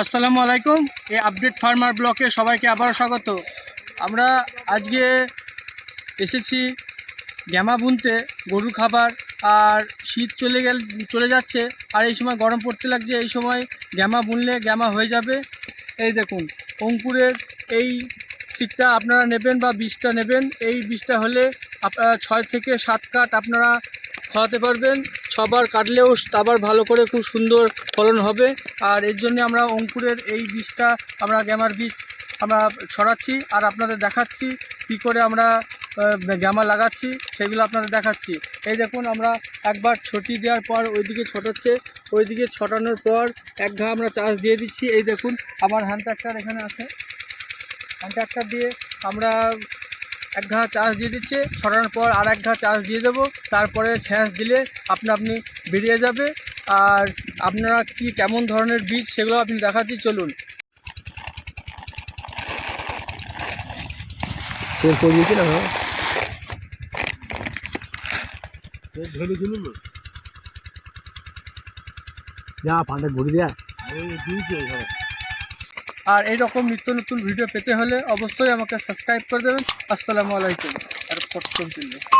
আসসালামু আলাইকুম, এই আপডেট ফার্মার ব্লকে সবাইকে আবার স্বাগত। আমরা আজকে এসেছি গ্যামা বুনতে, গরুর খাবার, আর শীত চলে গেল, চলে যাচ্ছে, আর এই সময় গরম পড়তে লাগছে, এই সময় গ্যামা বুনলে গ্যামা হয়ে যাবে। এই দেখুন, অঙ্কুরের এই সিটটা আপনারা নেবেন বা বীজটা নেবেন, এই বীজটা হলে আপনারা ছয় থেকে সাত কাঠ আপনারা খাওয়াতে পারবেন। ছবার কাটলেও আবার ভালো করে খুব সুন্দর ফলন হবে। আর এর জন্য আমরা অঙ্কুরের এই বীজটা, আমরা গ্যামার বীজ আমরা ছড়াচ্ছি আর আপনাদের দেখাচ্ছি কী করে আমরা গ্যামা লাগাচ্ছি, সেগুলো আপনাদের দেখাচ্ছি। এই দেখুন আমরা একবার ছটি দেওয়ার পর ওইদিকে ছটাচ্ছে, ওইদিকে ছটানোর পর এক ঘা আমরা চাষ দিয়ে দিচ্ছি। এই দেখুন, আমার হ্যান্ড ট্রাক্টর এখানে আছে। হ্যান্ড ট্রাক্টর দিয়ে আমরা এক ঘা চাষ দিয়ে দিচ্ছে ছড়ানোর পর আর এক ঘা চাষ দিয়ে দেবো তারপরে ছ্যাঁচ দিলে আপনা আপনি বেরিয়ে যাবে। আর আপনারা কি কেমন ধরনের বীজ সেগুলো আপনি দেখাচ্ছি চলুন। না যা পান্ডা ঘুরি দেয়া। এই দিয়েছে এখানে। আর এইরকম নিত্য নতুন ভিডিও পেতে হলে অবশ্যই আমাকে সাবস্ক্রাইব করে দেবেন। আসসালামু আলাইকুম। আর পট্টম